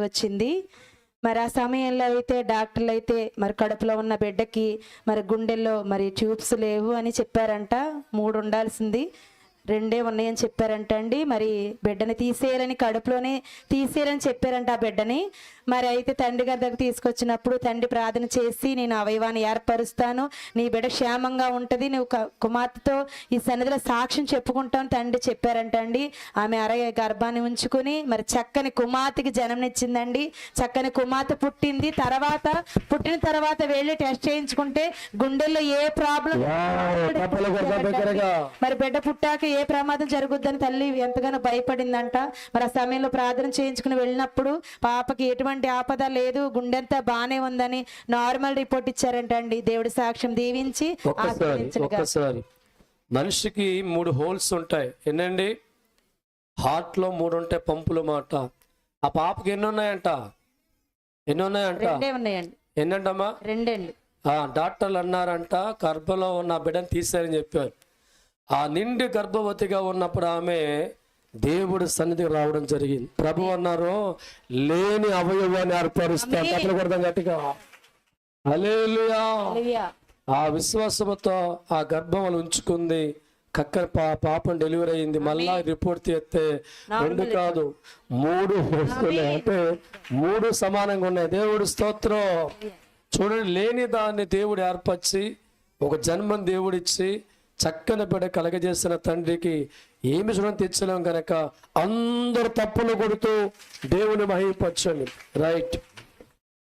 వచ్చింది. మరి ఆ సమయంలో అయితే డాక్టర్లు అయితే మరి కడుపులో ఉన్న బిడ్డకి మరి గుండెల్లో మరి ట్యూబ్స్ లేవు అని చెప్పారంట. మూడు ఉండాల్సింది. రెండే ఉన్నాయని చెప్పారంట అండి మరి బిడ్డని తీసేయాలని కడుపులోనే తీసేయాలని చెప్పారంట ఆ బిడ్డని. మరి అయితే తండ్రి గారి దగ్గర తీసుకొచ్చినప్పుడు తండ్రి ప్రార్థన చేసి నేను అవయవాన్ని ఏర్పరుస్తాను. నీ బిడ్డ క్షేమంగా ఉంటుంది. నువ్వు కుమార్తెతో ఈ సన్నిధిలో సాక్ష్యం చెప్పుకుంటాను తండ్రి చెప్పారంట అండి ఆమె అరగ గర్భాన్ని ఉంచుకుని మరి చక్కని కుమార్తెకి జన్మనిచ్చిందండి. చక్కని కుమార్తె పుట్టింది. తర్వాత పుట్టిన తర్వాత వెళ్ళి టెస్ట్ చేయించుకుంటే గుండెల్లో ఏ ప్రాబ్లం మరి బిడ్డ పుట్టాక ఏ ప్రమాదం జరుగుద్దని తల్లి ఎంతగానో భయపడిందంట. మరి ఆ సమయంలో ప్రార్థన చేయించుకుని వెళ్ళినప్పుడు పాపకి ఎటువంటి ఆపద లేదు గుండెంతా బానే ఉందని నార్మల్ రిపోర్ట్ ఇచ్చారంట అండి దేవుడి సాక్ష్యం దీవించి ఒక్కసారి మనిషికి మూడు హోల్స్ ఉంటాయి. ఎన్నండి? హార్ట్లో మూడు ఉంటాయి పంపులు మాట. ఆ పాపకి ఎన్ని ఉన్నాయంట ఎన్ని ఉన్నాయంట ఎన్నంటమ్మా రెండండి. డాక్టర్లు అన్నారంట గర్భంలో ఉన్న బిడ్డను తీశారని చెప్పారు. ఆ నిండి గర్భవతిగా ఉన్నప్పుడు ఆమె దేవుడి సన్నిధికి రావడం జరిగింది. ప్రభు అన్నారు లేని అవయవాన్ని తప్పలు కొడతాం గట్టిగా. ఆ విశ్వాసంతో ఆ గర్భం ఉంచుకుంది. కక్కర పా పాపం డెలివరీ అయింది. మళ్ళా రిపోర్ట్ తీస్తే రెండు కాదు మూడు అంటే మూడు సమానంగా ఉన్నాయి. దేవుడు స్తోత్రం. చూడండి లేని దాన్ని దేవుడు ఏర్పరిచి ఒక జన్మం దేవుడిచ్చి చక్కని బిడ కలగజేసిన తండ్రికి ఏమి రుణం తెచ్చలేం కనుక అందరు తప్పులు కొడుతూ దేవుని మహిపరచండి రైట్.